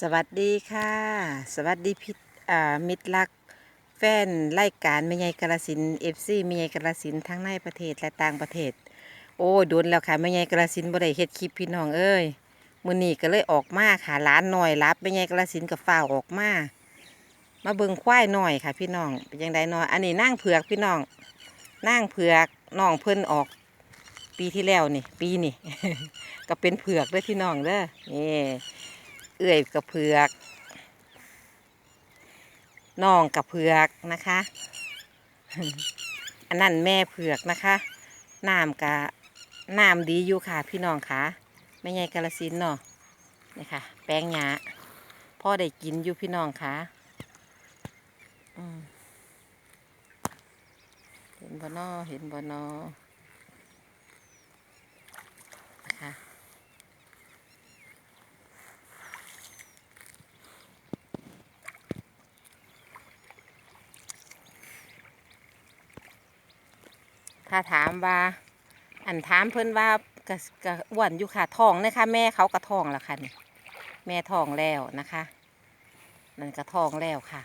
สวัสดีค่ะ สวัสดีพิอ่ามิตรรัก แฟนรายการแม่ใหญ่กระสินเอฟซีแม่ใหญ่กระสินทั้งในประเทศและต่างประเทศ โอ้โดนแล้วค่ะแม่ใหญ่กระสินบ่ได้เฮ็ดคลิปพี่น้องเอ้ยมื้อนี้ก็เลยออกมาค่ะร้านหน่อยรับแม่ใหญ่กระสินกับฝ้าออกมามาเบิ่งควายหน่อยค่ะ พี่น้องเป็นจังไดเนาะอันนี้นางเผือกพี่น้องนางเผือกน้องเพิ่นออก ปีที่แล้วนี่ ปีนี่ ก็เป็นเผือกเด้อพี่น้องเด้อนี่ เอื่อยกับเผือกน้องกับเผือกนะคะ อันนั้นแม่เผือกนะคะน้ำกะน้ำดีอยู่ค่ะ พี่น้องค่ะไม่ใหญ่กาลสินเนาะนี่ค่ะ แป้งหยาพ่อได้กินอยู่พี่น้องค่ะเห็นบ่นอเห็นบ่นอ ถ้าถามว่า อันถามเพิ่อนว่ากะกะอ้วนอยู่ค่ะทองนะคะแม่เขากระทองแล้วค่ะนี่แม่ทองแล้วนะคะนั่นกระทองแล้วค่ะ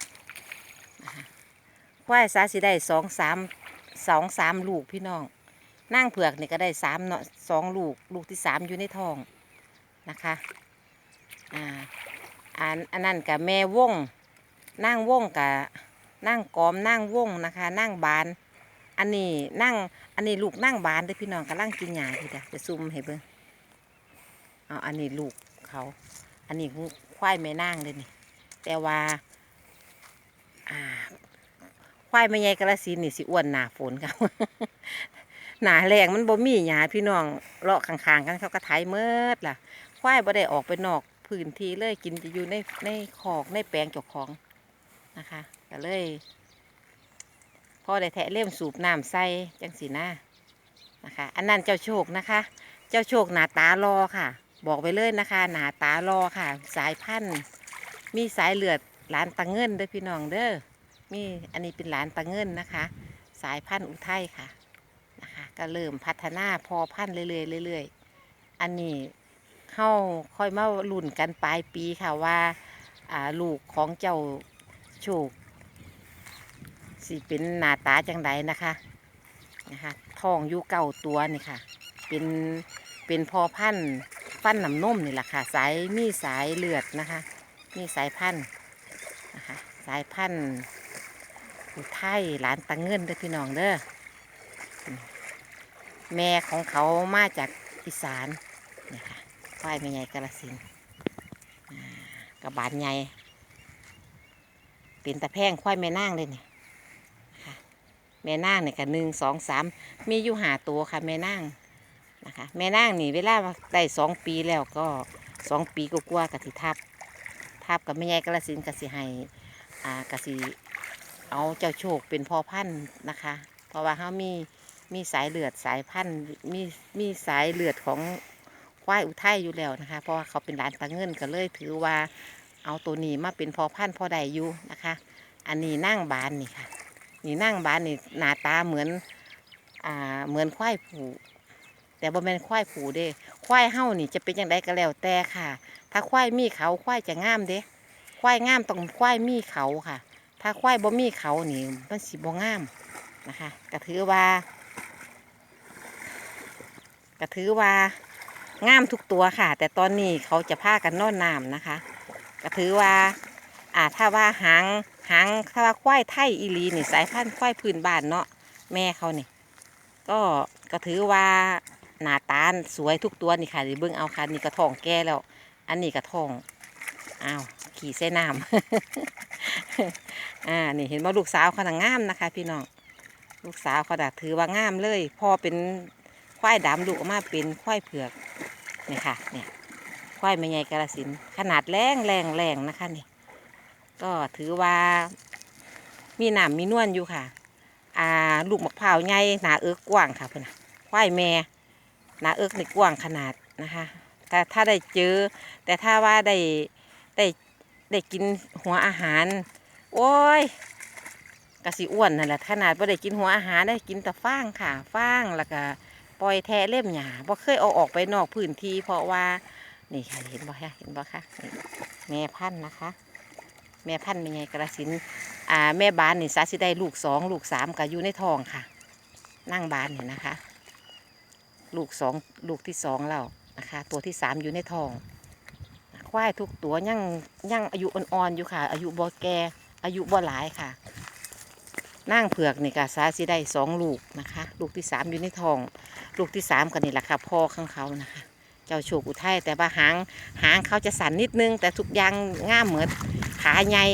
ควายสาสิได้สองสามสองสามลูกพี่น้องนั่งเผือกนี่ก็ได้สามเนาะสองลูกลูกที่สามอยู่ในท้องนะคะอ่าอันอันนั้นกับแม่วงนั่งวงกับนั่งกอมนั่งวงนะคะ นั่งบาน อันนี้นั่ง อันนี้ลูกนั่งบานด้อพี่น้องกำลังกินหญ้าทีเดียวจะซุ่มให้เบิ่งเอาอันนี้ลูกเขา อันนี้ควายแม่นางเลยนี่ แต่ว่าอ่าควายแม่ใหญ่กระสีนี่สิอ้วนหนาฝนครับหนาแรงมันบ่มีหญ้าพี่น้องเลาะข้างๆกันเขาก็ไถเมิดล่ะ ควายบ่ได้ออกไปนอกพื้นที่เลยกินจะอยู่ในในคอกในแปลงเจ้าของนะคะก็เลย อได้แทะเล่มสูบน้ำใส่จังสีหน้านะคะ อันนั้นเจ้าโชคนะคะ เจ้าโชคหนาตารอค่ะ บอกไปเลยนะคะ หนาตารอค่ะ สายพันธุ์มีสายเลือดหลานตะเงินเด้อพี่น้องเด้อมีอันนี้เป็นหลานตะเงินนะคะ สายพันธุ์อุทัยค่ะนะคะ ก็เริ่มพัฒนาพอพันธุ์เรื่อยๆเรื่อยๆอันนี้เข้าค่อยมาลุ่นกันปลายปีค่ะว่าอ่าลูกของเจ้าโชค สิเป็นหน้าตาจังใดนะคะนะคะท้องอยู่เก่าตัวนี่ค่ะ เป็นเป็นพอพันธุ์ฟันน้ำนมนี่แหละค่ะ สายมีสายเลือดนะคะ มีสายพันธุ์นะคะสายพันธุ์อุทัยหลานตังเงินเด้อพี่น้องเด้อแม่ของเขามาจากอีสานนี่ค่ะควายแม่ใหญ่กาลสินกระบาดใหญ่เป็นตะแพงควายแม่นางเลยเนี่ค่ะ แม่นางเนี่ยค่ะหนึ่งสองสามมีอยู่หาตัวค่ะ แม่นางนะคะ แม่นางนี่เวลาได้สองปีแล้วก็สองปีก็กว่ากับสิทับ ทับกับแม่ใหญ่กระสินกสิให้อ่ากสิเอาเจ้าโชคเป็นพ่อพันธุ์นะคะ เพราะว่าเขามีมีสายเลือดสายพันธุ์มีมีสายเลือดของควายอุทัยอยู่แล้วนะคะ เพราะว่าเขาเป็นหลานตาเงินก็เลยถือว่าเอาตัวนี้มาเป็นพ่อพันธุ์พ่อใดอยู่นะคะ อันนี้นั่งบานนี่ค่ะ นี่นั่งบ้านนี่หน้าตาเหมือน อ่าเหมือนควายผูแต่บ่แม่นควายผูเด้ควายเฮ้านี่จะเป็นอย่างไรก็แล้วแต่ค่ะ ถ้าควายมีเขาควายจะงามเด้ควายงามต้องควายมีเขาค่ะ ถ้าควายบ่มีเขานี่มันสิบ่งามนะคะก็ถือว่าก็ถือว่างามทุกตัวค่ะ แต่ตอนนี้เขาจะพากันนอนน้ำนะคะก็ถือว่าอ่าถ้าว่าหาง หางถ้าว่าควายไทยอีลีนี่สายพันธุ์ควายพื้นบ้านเนาะแม่เขานี่ก็ก็ถือว่าหน้าตาสวยทุกตัวนี่ค่ะเดี๋ยวเบิ่งเอาค่ะนี่กระทองแก่แล้ว อันนี้กระทองอ้าวขี่เส้นน้ำอ่านี่เห็นว่าลูกสาวเขาน่ะงามนะคะ พี่น้องลูกสาวเขาน่ะถือว่างามเลยพ่อเป็นควายดำลูกออกมาเป็นควายเผือกนี่ค่ะเนี่ยควายแม่ใหญ่กาลสินขนาดแรงแรงแรงนะคะนี่ ก็ถือว่า มีหนามมีนวลอยู่ค่ะ อ่าลูกมะพร้าวใหญ่หนาเอิกกว้างค่ะเพื่อนควายแม่หนาเอิกในกว้างขนาดนะคะแต่ถ้าได้เจอ แต่ถ้าว่าได้ได้ได้กินหัวอาหาร โอ้ยกระสิอ้วนนั่นแหละขนาดว่าได้กินหัวอาหารได้กินแต่ฟางค่ะฟางแล้วก็ปล่อยแทะเล่มหยาบ่เคยเอาออกไปนอกพื้นที่เพราะว่า นี่ค่ะเห็นบ่คะเห็นบ่คะแม่พันธุ์นะคะ ม่พันธุ์เป็นไงกระสินอ่าแม่บ้านนี่สาสิได้ลูกสองลูกสามก็อยู่ในท้องค่ะ นั่งบ้านเนี่ยนะคะ ลูกสองลูกที่สองแล้วนะคะ ตัวที่สามอยู่ในท้องควายทุกตัวยังยังอายุอ่อนๆอยู่ค่ะ อายุบ่แก่อายุบ่หลายค่ะนั่งเผือกนี่ก็สาสิได้สองลูกนะคะ ลูกที่สามอยู่ในท้อง ลูกที่สามกันนี่แหละค่ะพ่อของเขานะคะ เจ้าโชคอุทัยแต่ว่าหางหางเขาจะสั่นนิดนึง แต่ทุกอย่างง่ามเหมือน ขาใหญ่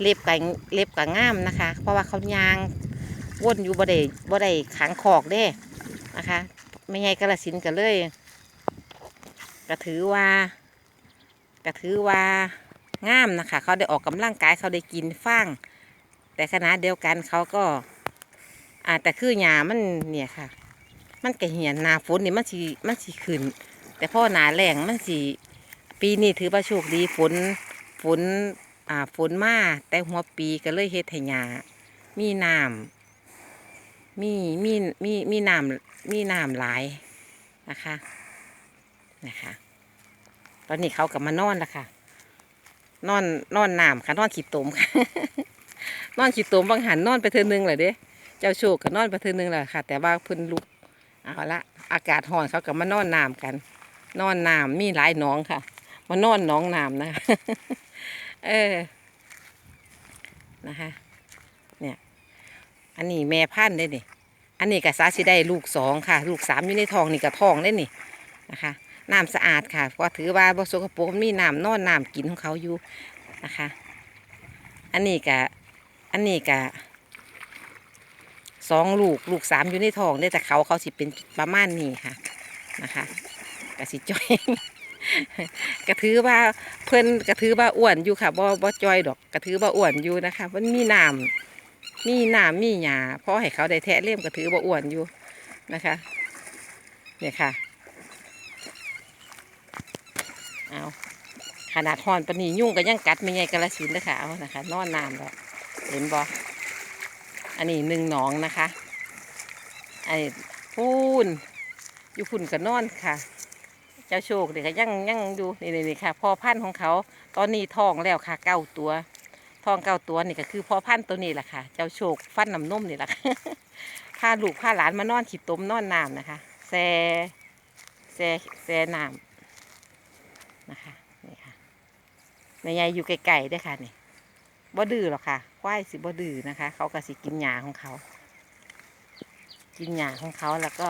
เล็บกับเล็บกับง่ามนะคะ เพราะว่าเขายางว่นอยู่บ่ได้บ่ได้ขังคอกเด้นะคะไม่ใหญ่กระสินกันเลยก็ถือว่าก็ถือว่างามนะคะ เขาได้ออกกำลังกายเขาได้กินฟางแต่ขณะเดียวกันเขาก็อ่าแต่คือหยามันเนี่ยค่ะ มันก็เหียนหนาฝนนี่มันสีมันสีขึ้น แต่พ่อหนาแรงมันสีปีนี้ถือว่าโชคดีฝนฝน อ่าฝนมาแต่หัวปีก็เลยเฮ็ดให้หยามีน้ำมีมีมีมีน้ำมีน้ำหลายนะคะนะคะ ตอนนี้เขากลับมานอนแล้วค่ะ นอนนอนน้ำค่ะ นอนขีดตมค่ะ นอนขีดตมบางหันนอนไปเทือนึงเลยเด้เจ้าโชคก็นอนไปเทือนึงแหละค่ะ แต่ว่าพิ่นลุกเอาละอากาศร้อนเขากลับมานอนน้ำกัน นอนน้ำมีหลายน้องค่ะ มานอนน้องน้ำนะ เออ นะคะ เนี่ย อันนี้แม่พันธุ์ได้นี่ อันนี้กับสาสิได้ลูกสองค่ะ ลูกสามอยู่ในท้องนี่กับท้องได้นี่นะคะ น้ำสะอาดค่ะ เพราะถือว่าบ่สกปรกมีน้ำนอนน้ำกินของเขาอยู่นะคะ อันนี้กะ อันนี้กะสองลูกลูกสามอยู่ในท้องได้แต่เขาเขาสิเป็นประมาณนี้ค่ะนะคะกะสิจ้อย กระถือว่าเพิ่นกระถือว่าอ้วนอยู่ค่ะบ่บ่จอยดอกกระถือว่าอ้วนอยู่นะคะ มันมีน้ำมีน้ำมีหญ้าพอให้เขาได้แทะเล่มกระถือว่าอ้วนอยู่นะคะ เนี่ยค่ะเอาขนาดหอนปนียุ่งก็ยังกัดไม่ไงกระสินเลยค่ะเอานะคะ นอนน้ำแล้วเห็นบออันนี้หนึ่งหนองนะคะไอ้พูนอยู่พุ่นก็นอนค่ะ เจ้าโชคเด็กก็ยังยังดูนี่นี่นี่ค่ะพ่อพันธุ์ของเขา ตอนนี้ท้องแล้วค่ะเก้าตัวท้องเก้าตัวนี่ก็คือพ่อพันธุ์ตัวนี้แหละค่ะ เจ้าโชคฟันน้ำนมนี่แหละค่ะพาลูกพาหลานมานอนขีดต้มนอนน้ำนะคะแซ่แซ่แซ่น้ำนะคะนี่ค่ะแม่ยายอยู่ไกลๆเด้วยค่ะนี่บ่ดื้อหรอกค่ะควายสิบ่ดื้อนะคะ เขาก็สิกินหญ้าของเขา กินหญ้าของเขาแล้วก็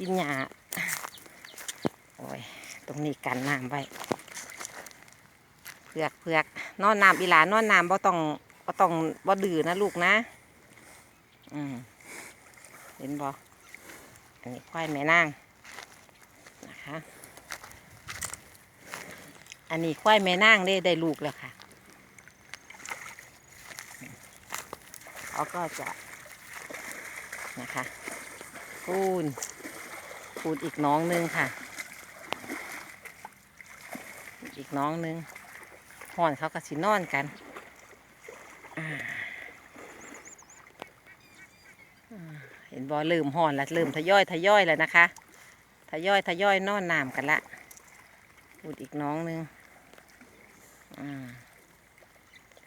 กินหญ้าโอ้ยตรงนี้กันน้ำไว้เผือกเผือกนอนน้ำอีหลานนอนน้ำบ่ต้องบ่ต้องบ่ดื้อนะลูกนะ อืมเห็นบ่อันนี้ควายแม่นางนะคะ อันนี้ควายแม่นางได้ได้ลูกแล้วค่ะเขาก็จะนะคะคูน คูนอีกน้องหนึงค่ะ อีกน้องหนึงห่อนเขาก็สินอนกันเห็นบอลืมห่อนล้วลืมทยอยทยอยแล้วนะคะทยอยทยอยนอนน้ำกันละพูดอีกน้องหนึงอ่า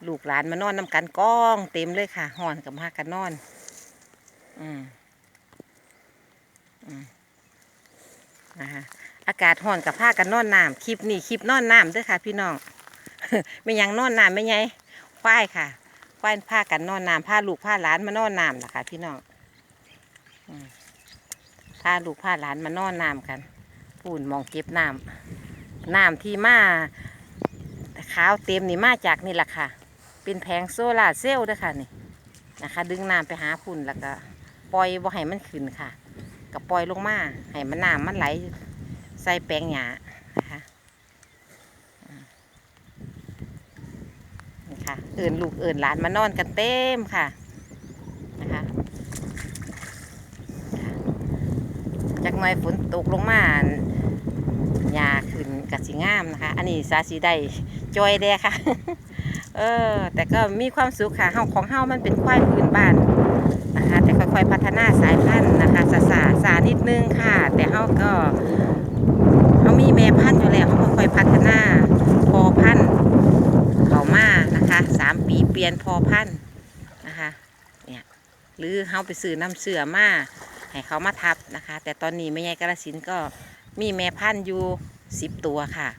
ลูกหลานมานอนน้ำกันก้องเต็มเลยค่ะห่อนกับมากันนอน อืมอืม นะคะอากาศห่อนกับผ้ากันนอนน้ำคลิปนี้คลิปนอนน้ำด้วยค่ะ พี่น้องไม่ยังนอนน้ำไม่ไงควายค่ะควายผ้ากันนอนน้ำผ้าลูกผ้าหลานมานอนน้ำนะคะพี่น้องพาลูกพาหลานมานอนน้ำกันพูนมองเก็บน้ำน้ำที่มาขาวเต็มนี่มาจากนี่แหละค่ะ เป็นแผงโซลาร์เซลล์ด้วยค่ะนี่นะคะ ดึงน้ำไปหาพุ่นแล้วก็ ปล่อยบ่ให้มันขึ้นค่ะ ก็ปล่อยลงมาให้มันน้ำมันไหลใส่แปลงหญ้านะคะนี่ค่ะเอื่นลูกเอื่นหลานมานอนกันเต็มค่ะนะคะจากหน่อยฝนตกลงมาหญ้าขึ้นกับสิงามนะคะ อันนี้สาสีได้จอยแดค่ะ เออ แต่ก็มีความสุขค่ะเฮาของเฮามันเป็นควายพื้นบ้านนะคะ แต่ค่อยๆพัฒนาสายพันธุ์ นะคะนะสาสาสานิดนึงค่ะ แต่เขาก็เขามีแม่พันธุ์อยู่แล้วเขาค่อยพัฒนาพอพันธุ์เขามานะคะสามปีเปลี่ยนพอพันธุ์นะคะเนี่ยหรือเขาไปซื้อน้ำเสือมาให้เขามาทับนะคะ แต่ตอนนี้แม่ใหญ่กระสินก็มีแม่พันธุ์อยู่สิบตัวค่ะ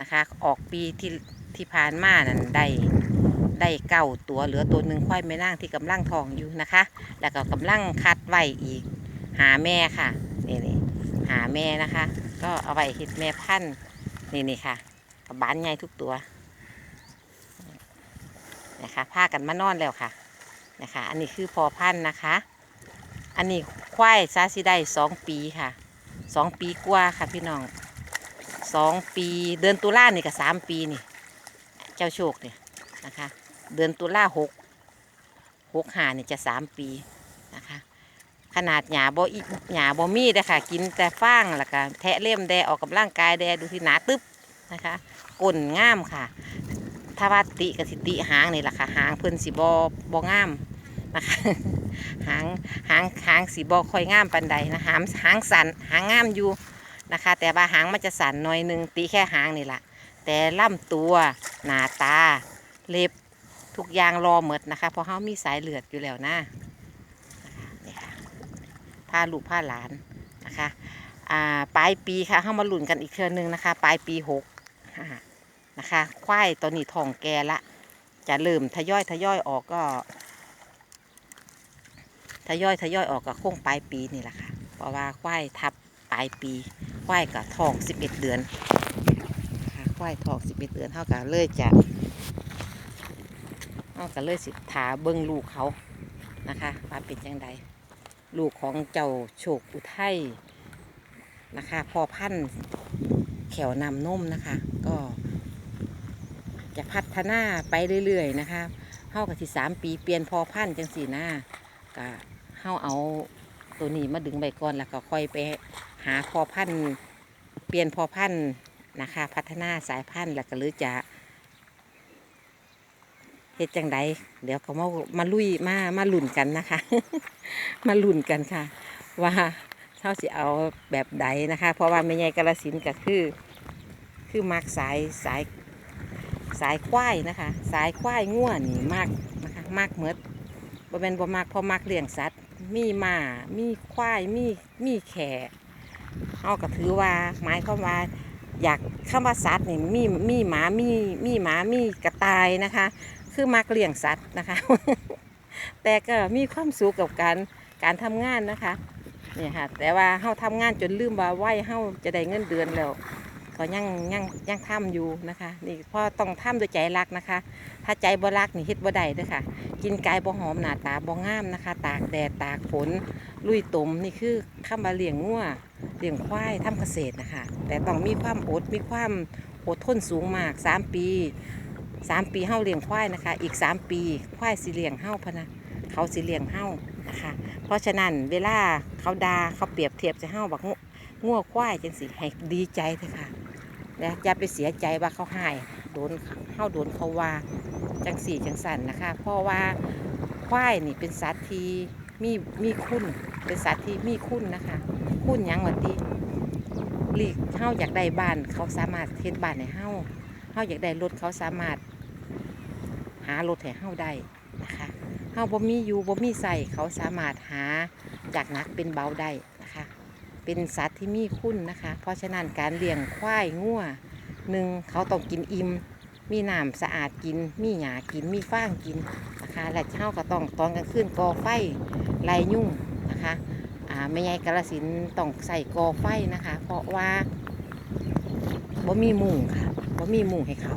นะคะ ออกปีที่ที่ผ่านมานั่นได้ ได้เก้าตัวเหลือตัวหนึ่งค่อยไม่นั่งที่กำลังทองอยู่นะคะ แล้วก็กำลังคัดไว้อีก หาแม่ค่ะนี่นี่หาแม่นะคะ ก็เอาไว้เห็ดแม่พันธุ์นี่นี่ค่ะกับบานใหญ่ทุกตัวนะคะพากันมานอนแล้วค่ะนะคะ อันนี้คือพอพันธุ์นะคะ อันนี้ควายซาซิได้สองปีค่ะสองปีกว่าค่ะพี่น้องสองปีเดือนตุลานี่ก็สามปีนี่ เจ้าโชคเนี่ยนะคะ เดือนตุลาหกหกหาเนี่ยจะสามปีนะคะ ขนาดหยาบ่อีหยาบ่มีเด้อค่ะกินแต่ฟางแล้วก็แทะเล่มแดออกกำลังกายแดดูที่หนาตึ๊บนะคะก้นง่ามค่ะ ถ้าว่าติกับสิติหางนี่แหละค่ะหางเพิ่นสีบอบองามนะคะหางหางหางสีบอค่อยง่ามปันใดนะหางหางสันหางง่ามอยู่นะคะ แต่ว่าหางมันจะสันหน่อยหนึ่งตีแค่หางนี่แหละแต่ล่ำตัว หน้าตา เล็บ ทุกอย่างรอหมดนะคะเพราะเขามีสายเลือดอยู่แล้วนะนี่ค่ะพาลูกพาหลานนะคะปลายปีค่ะเข้ามาหลุ้นกันอีกเทือนึงนะคะ ปลายปีหกนะคะควายตัวนี้ทองแกละ จะเริ่มทยอยทยอยออกก็ทยอยทยอยออกก็คงปลายปีนี่แหละค่ะ เพราะว่าควายทับปลายปีควายกับทองสิบเอ็ดเดือนนะคะควายทองสิบเอ็ดเดือนเท่ากับเลยจะากับเลยสิถาเบิ้งลูกเขานะคะว่าเป็นยังไงลูกของเจ้าโชคอุทัยนะคะพอพันแขวนำนมนะคะ ก็ จะพัฒนาไปเรื่อยๆนะคะเฮากับที่สามปีเปลี่ยนพอพันจังสี่นะก็เฮาเอาตัวนี้มาดึงใบก่อนแล้วก็ค่อยไปหาพอพันเปลี่ยนพอพันนะคะ พัฒนาสายพันธุ์แล้วก็หรือจะ เฮ็ดจังใดเดี๋ยวก็มามาลุยมามาลุ่นกันนะคะ มาลุ่นกันค่ะ ว่าเท่าสิเอาแบบใดนะคะ เพราะว่าไม่ใหญ่กาลสินก็คือ คือมักสายสายสายควายนะคะ สายควายง่วนี่มากนะคะมากเมือดบ่เป็นบ่มากพอมักเลี้ยงสัตว์ มีหมามีควายมีมีแขกเอาก็ถือว่าหมายความว่าอยากคำว่าสัตว์นี่มีมีหมามีมีหมามีกระต่ายนะคะ คือมักเลี้ยงสัตว์นะคะ แต่ก็มีความสุขกับการการทำงานนะคะนี่ค่ะแต่ว่าเฮาทำงานจนลืมว่าไหวเฮาจะได้เงินเดือนแล้วก็ยังยังยังทำอยู่นะคะ นี่พราะต้องทำด้วยใจรักนะคะ ถ้าใจบ่รักนี่เฮ็ดบ่ได้เด้อค่ะ กินกายบ่หอมหน้าตาบ่งามนะคะ ตากแดดตากฝนลุยตมนี่คือคำว่าเลี้ยงงัวเลี้ยงควายทำเกษตรนะคะ แต่ต้องมีความอดมีความอดทนสูงมาก 3 ปี 3ปีเฮาเลี้ยงควายนะคะ อีก3ปีควายสิเลี้ยงเฮาพนะเขาสิเลี้ยงเฮานะคะ เพราะฉะนั้นเวลาเขาดาเขาเปรียบเทียบจะเฮาบักงูงัวควายจังสิให้ดีใจเถอะค่ะนะอย่าไปเสียใจว่าเขาหายโดนเฮาโดนเขาว่าจังสี่จังสันนะคะ เพราะว่าควายนี่เป็นสัตว์ที่มีมีคุณเป็นสัตว์ที่มีคุณนะคะ คุณยังวะติลีกเฮาอยากได้บ้านเขาสามารถเฮ็ดบ้านให้เฮาเฮาอยากได้รถเขาสามารถ หารถให้เฮาได้นะคะเฮาบ่มีอยู่บ่มีใส่เขาสามารถหาจากหนักเป็นเบาได้นะคะ เป็นสัตว์ที่มีคุณนะคะ เพราะฉะนั้นการเลี้ยงควายงัวหนึ่งเขาต้องกินอิ่มมีน้ำสะอาดกิน มีหญ้ากิน มีฟางกินนะคะ และเฮาก็ต้องตอนกลางคืนก่อไฟไล่ยุ่งนะคะอ่าไม่ใหญ่กาลสินต้องใส่ก่อไฟนะคะ เพราะว่าบ่มีมุงค่ะบ่มีมุงให้เขา